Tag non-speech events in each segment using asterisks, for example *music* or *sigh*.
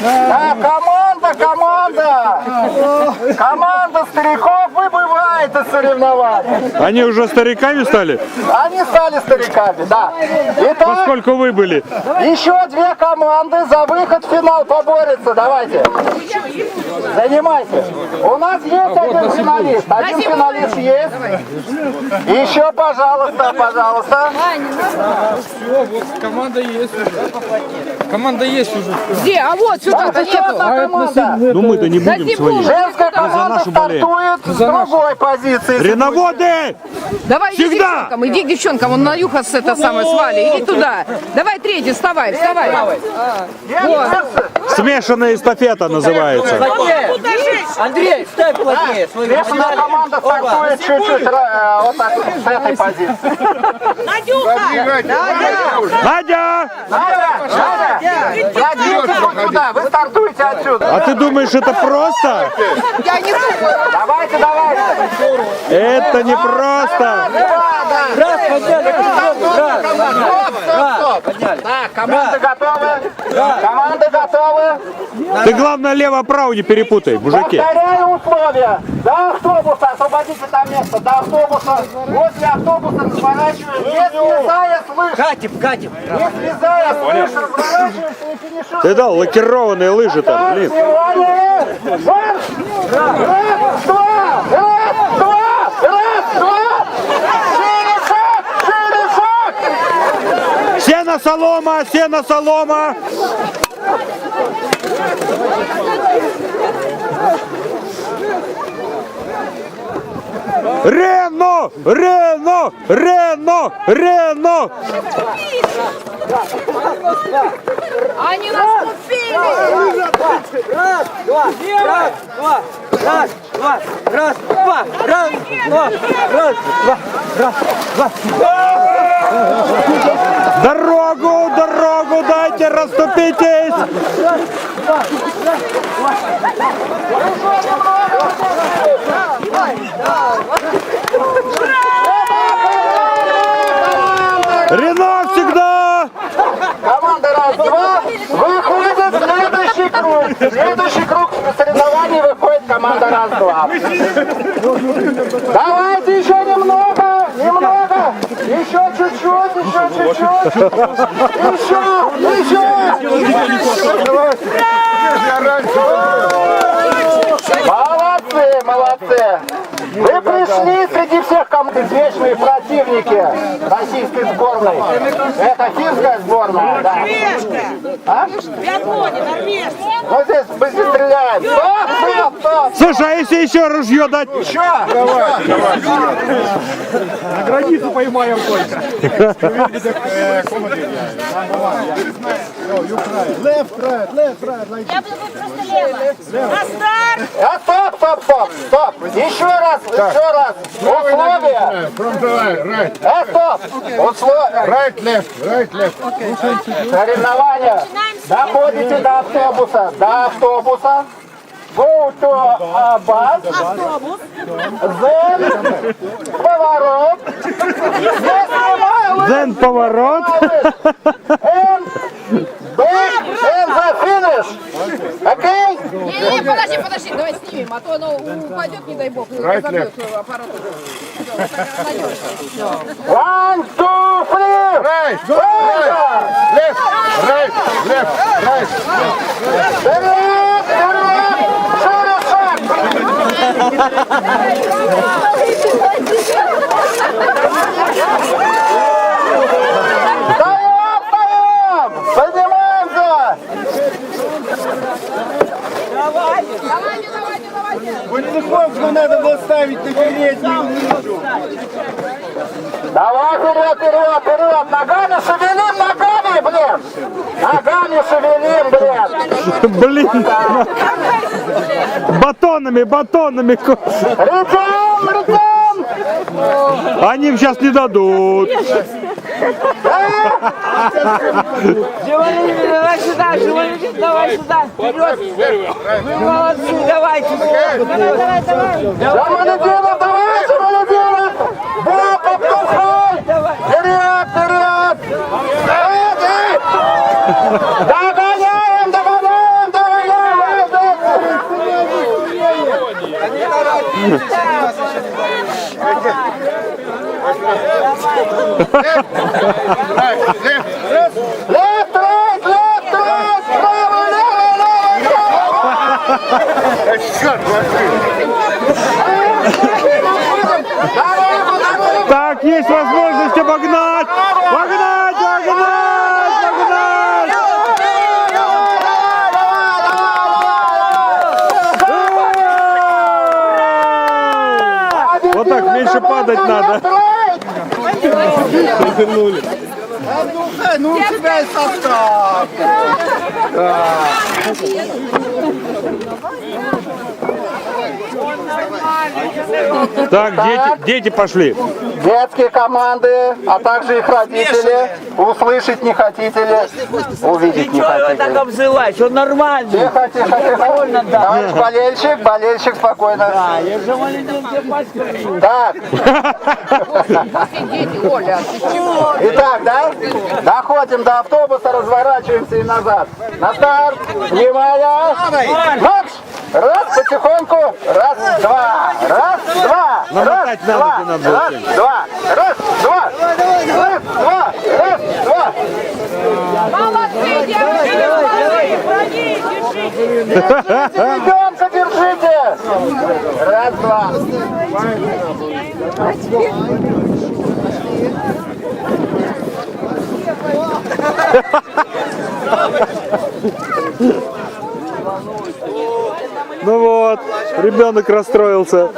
Так, команда, команда! Команда стариков выбывает из соревнований. Они уже стариками стали? Они стали стариками, да. Итак, Поскольку вы были. еще две команды за выход в финал поборются. Давайте. Занимайте. У нас есть один финалист. Один финалист есть. Еще, пожалуйста, пожалуйста. Команда есть уже. Команда есть уже. Где? А вот сюда-то нету. команда. Ну мы-то не Да будем не свои. Женская команда стартует с другой позиции. Реноводы! Давай иди к Всегда. девчонкам, иди к девчонкам, он на юха с это самое, с Валей, иди туда. Давай третий, вставай, вставай. Смешанная эстафета называется. Андрей, ставь плотнее Смешанная команда стартует чуть-чуть э, вот так, с этой позиции. Надя! Надя, Надя, я двигаюсь вот туда, вы стартуете отсюда. А ты думаешь, это просто? Я не знаю. Давайте, давайте. Это не просто. Раз, подняли, раз, стоп, стоп. Так, команда готовы? Команда? Ты главное лево-право не перепутай, мужики. Повторяю условия. До автобуса, освободите там место, до автобуса. Возле автобуса разворачиваем, не слезая с лыж. Катим, катим. Не слезая с лыж, разворачиваемся и финишируем. Ты дал лакированные лыжи там, блин. Раз, два! Раз, два! Раз, два! Сено солома, сено солома. Рено! Рено! Рено! Рено! Они нас купили. Раз, два, раз, два, раз, два, раз, два, раз, два, раз, два, раз, два. Дорогу, дорогу дайте, расступитесь! Рено всегда! Команда раз-два выходит в следующий круг. Следующий круг соревнований выходит команда раз-два. Давайте еще немного. Еще чуть-чуть, еще чуть-чуть. Еще, еще. Молодцы, молодцы. Вы пришли среди всех команд извечные противники российской сборной. Это финская сборная, да. А? Ну здесь мы здесь стреляем. Стоп, стоп, стоп. Слушай, а если еще ружье дать? Еще. Я буду просто лево. На старт! А, стоп, стоп, стоп, стоп. Еще раз, еще раз. Условия. From the right, right, А, стоп. Условия. right, left, right, left. Соревнования. Доходите до автобуса. До автобуса. Go to uh, bus. Автобус. Then поворот. Ден поворот. And back and the finish. Окей? Не-не-не, подожди, подожди, давай снимем, а то оно упадет, не дай бог, и разобьет аппаратуру. One, two, three. Right, Right. left, right, left, right. Вперед, вперед. Шире шаг. Встаем, встаем. Поднимаемся. Давайте, давайте, давайте. Вольтниковскую надо было ставить на переднюю лыжу. Давай вперед, вперед, вперед. Ногами шевелим, ногами, блин. Ногами шевелим, блин. Блин. Батонами, батонами. Рядом, рядом. Они им сейчас не дадут. Живолюбин, давай сюда, Живолюбин, давай сюда. Вперед. Вы молодцы, давайте. Давай, давай, давай. Давай, Шамалединов! Да, попков Догоняем, догоняем, догоняем! Лeft, right, left, right, право, лево, лево, лево! Так, есть возможность обогнать! Падать надо. Ну, у тебя и состав. Так, дети, дети пошли. Детские команды, а также их родители. Услышать не хотите ли? Увидеть не хотите так обзываешь? Он нормальный. Тихо, тихо, тихо. Товарищ болельщик, болельщик, спокойно. А, я же маленький пачкаю. Так, итак, да? Доходим до автобуса, разворачиваемся и назад. На старт, внимание, марш! Раз, потихоньку, раз, два, раз, два, раз, Намотать на два, руки надо раз, два, раз, два, раз, два, раз, два. Молодцы, девочки! Ребенка держите! Раз, два. *laughs* Ну вот, ребенок расстроился.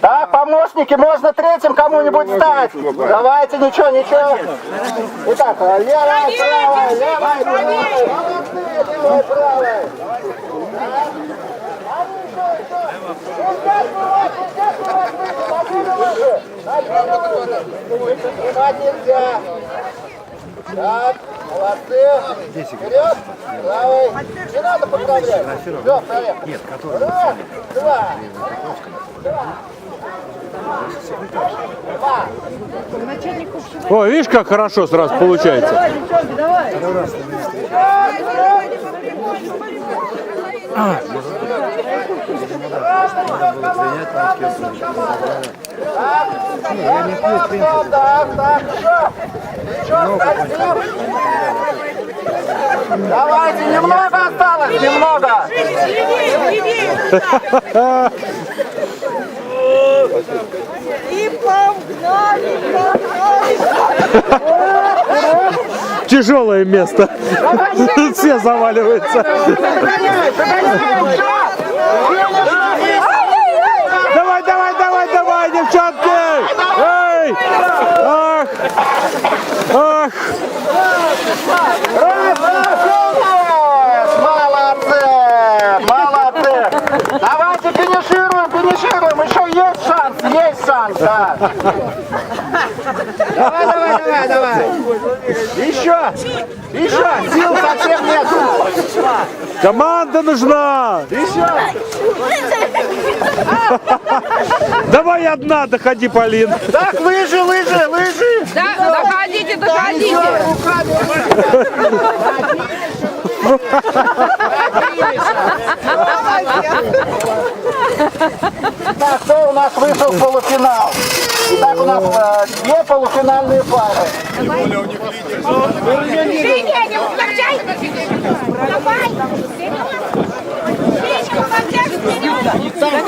Так, помощники, можно третьим кому-нибудь стать. Давайте, ничего, ничего. Итак, левая, правая, левая, правая. Молодцы, левая, правая. А ну. Ну, один нельзя. Так, молодцы. Вперед, правый. Не надо поправлять. Все, поехали. Раз, два, О, видишь, как хорошо сразу получается. Так, так, что? Что, спасибо? Давайте, немного осталось, немного. И погнали, погнали. Тяжелое место. Все заваливаются. Догоняй, догоняй, что? Давай, давай, давай, давай, девчонки! Эй! Ах! Ах! Молодцы! Молодцы! Давайте финишируем, финишируем! Еще есть шанс, есть шанс, да! Давай, давай, давай, давай! Еще! Еще! Сил совсем нет! Команда нужна! Еще! Давай одна, доходи, Полин. Так, лыжи, лыжи, лыжи! Да, доходите, доходите! Так, кто у нас вышел в полуфинал? Итак, у нас э, две полуфинальные пары. Не ускоряй. Давай.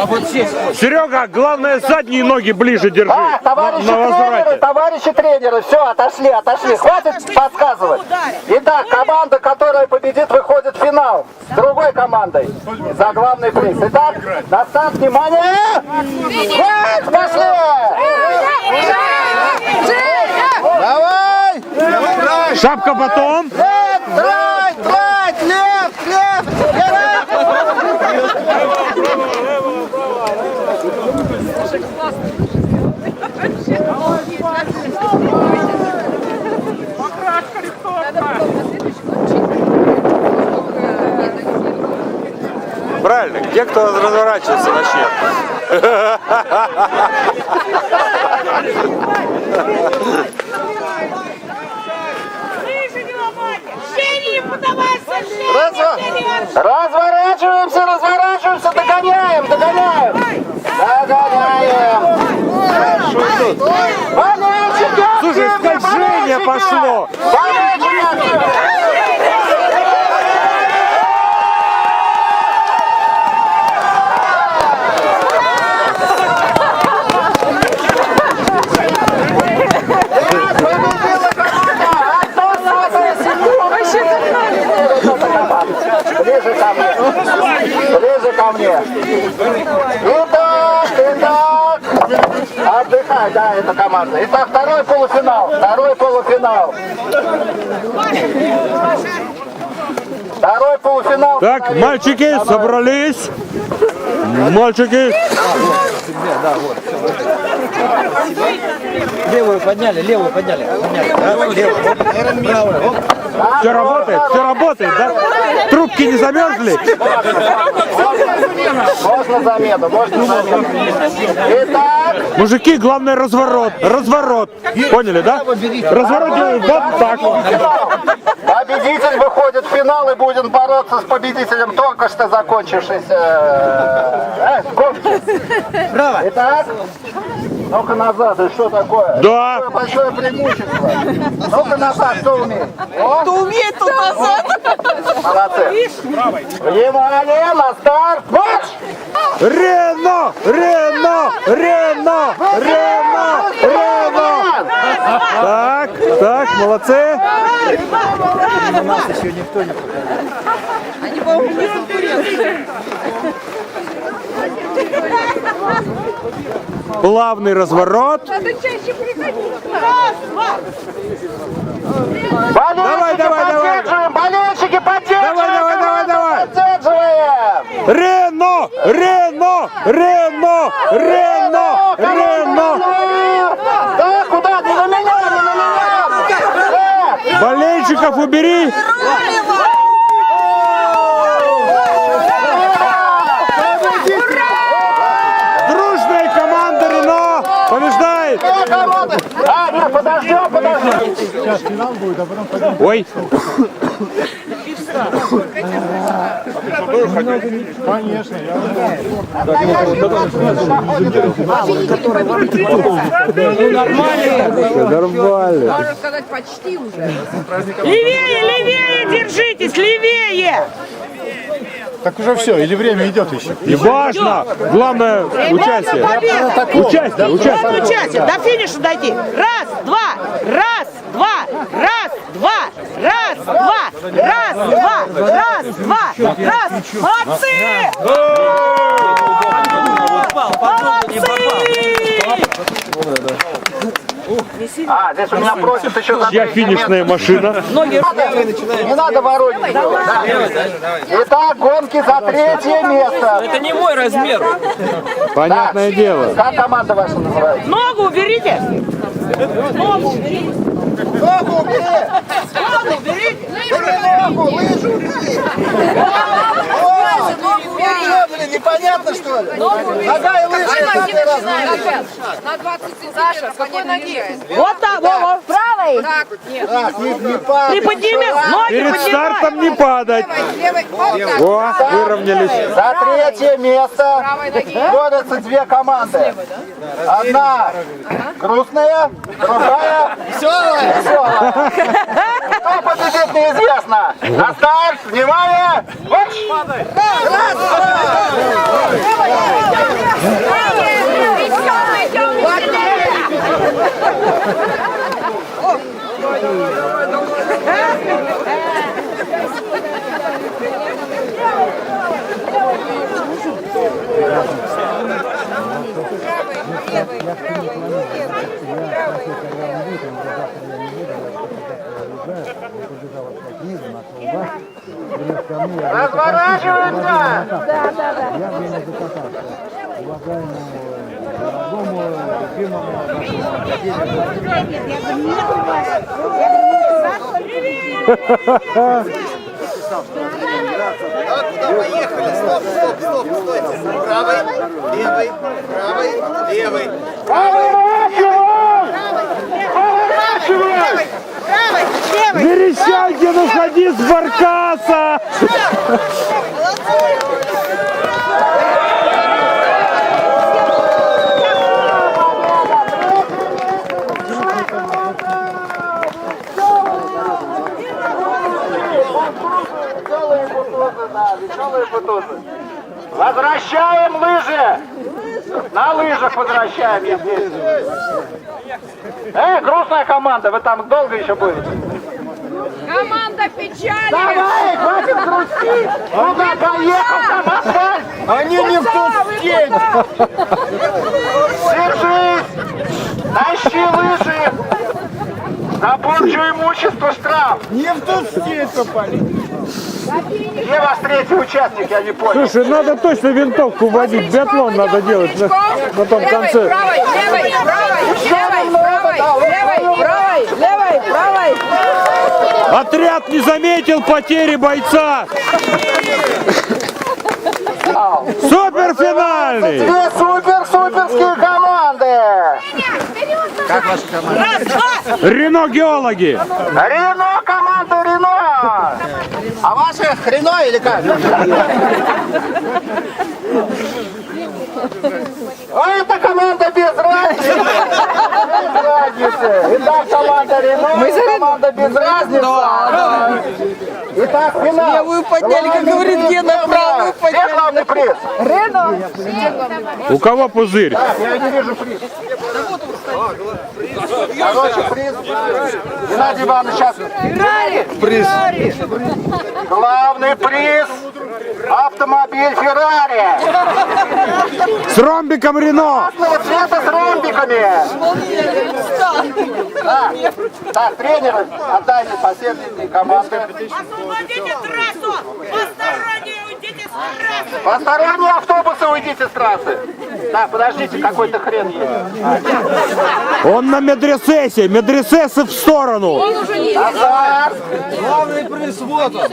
Женя, помогай. Серега, главное задние ноги ближе держи. А, товарищи на тренеры, возврате. товарищи тренеры, все, отошли, отошли. Хватит подсказывать. Итак, команда, которая победит, выходит в финал с другой командой за главный приз. Итак, на старт, внимание! Хватит, пошли! Давай! Шапка потом. Лeft, Где кто разворачиваться начнет? Женя, не ломайте. Женя, Разворачиваемся, разворачиваемся, догоняем, догоняем. Догоняем. Болельщики, Слушай, скольжение пошло. Болельщики, активнее! Победила команда Антон Сатая Ближе ко мне. Ближе ко мне. Итак, итак. Да, это команда. Итак, второй полуфинал. Второй полуфинал. Второй полуфинал. Так, мальчики, собрались. Мальчики. Левую подняли, левую подняли. Подняли. Раз, левую. Правую. Все работает, все работает, да? Трубки не замерзли? Можно замену, можно замену. Итак, Мужики, главное разворот, разворот. Поняли, да? Разворот делаем вот так. Победитель выходит в финал и будет бороться с победителем только что закончившейся э, гонки. Право. Итак, ну-ка назад, и что такое? Да. Такое большое преимущество. Ну-ка назад, кто умеет? О, Кто умеет тут назад? молодцы. Внимание, на старт, марш! Рено, Рено, Рено, Рено, Рено. Так, так, молодцы. Плавный разворот. Надо чаще приходить. Раз, два. Болельщики, Давай, давай, давай. поддерживаем, болельщики, поддерживаем! Давай, давай, давай, давай. Поддерживаем! Рено, Рено, Рено, Рено, Рено. Да, куда? Не на меня, не на меня! Болельщиков убери. Дружная команда Рено побеждает. э, команда. А, нет, подождем, подождем. Ой, нормально. Можно сказать, почти уже. Левее, левее держитесь, левее. Так уже все, или время идет еще? И важно, главное участие. Участие, участие. Участие, до финиша дойти. Раз, два, раз, два, раз, два, раз, два, раз, два, раз, два, раз. Молодцы! Молодцы! А, здесь у меня просят еще за Я финишная машина. Не надо воронить. Да. Итак, гонки за третье место. Это не мой размер. Понятное дело. Как команда ваша называется? Ногу уберите! Ногу уберите! Ногу убери! Ногу уберите! Ногу, лыжу убери! Что, блин, непонятно что ли? Нога и лыжи, это разные. На 20 сантиметров. Какой ноги? Вот так, Вова! Правой! Так, нет. Так, не, не падай. Приподнимем! Ноги Перед стартом не падать. Левой, вот так. О, выровнялись. За третье место борются две команды. Одна грустная, другая веселая. Победит, неизвестно. На старт, внимание! Марш! Разворачиваемся! *laughs* Поехали, стоп, стоп, стоп, стойте. Правый, левый, правый, левый. Поворачивай! Поворачивай! Правой! Левой! Верещагин, уходи с баркаса! Тут. Возвращаем лыжи. На лыжах возвращаем их здесь. Эй, грустная команда, вы там долго еще будете? Команда печали! Давай, хватит грустить! Ну-ка, поехал там асфальт! Они не в ту степь. Держись! Тащи лыжи! За порчу имущества штраф! Не в ту степь попали. Где ваш третий участник, я не понял. Слушай, надо точно винтовку водить, биатлон надо делать на, на том Левой, конце. правой, левой, правой, левой, правой, левой, правой, левой, правой. Отряд не заметил потери бойца. Суперфинальный. Две супер-суперские команды! Рено геологи. Рено, команда Рено! А ваши хрено или как? А это команда без разницы! Без разницы! Итак, команда Рено, команда без разницы! Итак, финал! Левую подняли, как говорит Гена, правую Где подняли. главный приз? У кого пузырь? Так, я не вижу приз. Короче, приз. Геннадий Иванович сейчас. Приз. Главный приз. Автомобиль Феррари. С ромбиком Рено. Цвета с ромбиками. Так, так, тренеры, отдайте соседней команды. Освободите трассу! Посторонние! Посторонние автобусы уйдите с трассы. Так, подождите, какой-то хрен есть. Он на медресесе. Медресесы в сторону. Он уже не Назад. Главный приз вот он.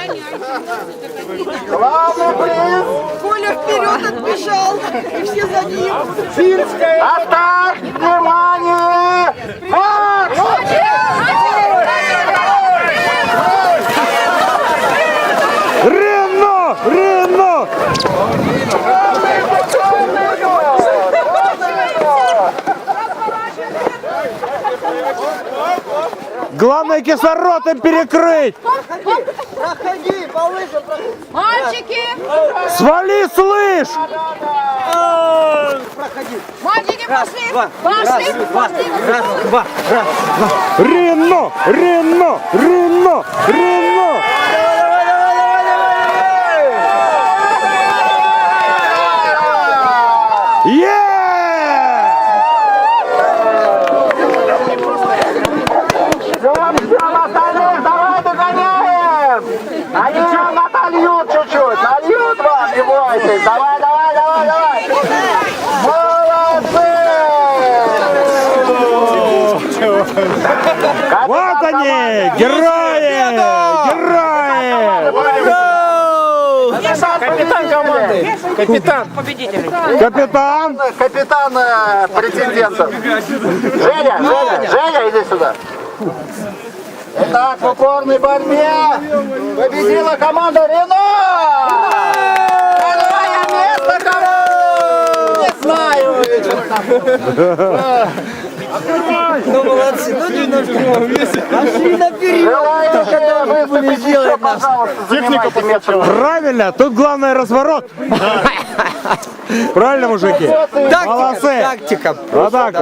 Главный приз. Коля вперед отбежал, и все за ним. Финская. Атак! Внимание! Марш! Рено! Рено! Главное кислород им перекрыть! Проходи, по лыжам проходи. Мальчики, Свали с лыж! мальчики, пошли, Два, пошли, два, пошли. раз, два, раз, два. Рено! Рено! Рено! Рено! Е! Ждем, ждем остальных, давай догоняем! Они вам отольют чуть-чуть, нальют вам, не бойтесь. Давай, давай, давай, давай! Молодцы! Они! Герои! Герои! Капитан команды! Капитан. Капитан! Капитан э, претендентов. Женя, Женя, Женя, иди сюда. Итак, в упорной борьбе победила команда Рено! Второе место кому? Не знаю. Ну, молодцы, ну, немножко. Пошли наперед. Желающие выступить еще, пожалуйста, занимайте место. Правильно, тут главное разворот. Правильно, мужики? Молодцы! Тактика. Вот так.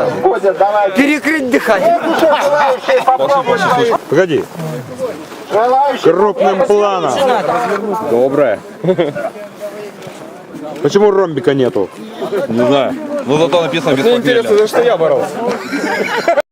Перекрыть дыхание. Погоди, крупным планом. Доброе. Почему ромбика нету? Не знаю. Ну зато написано без Мне интересно, за что я боролся.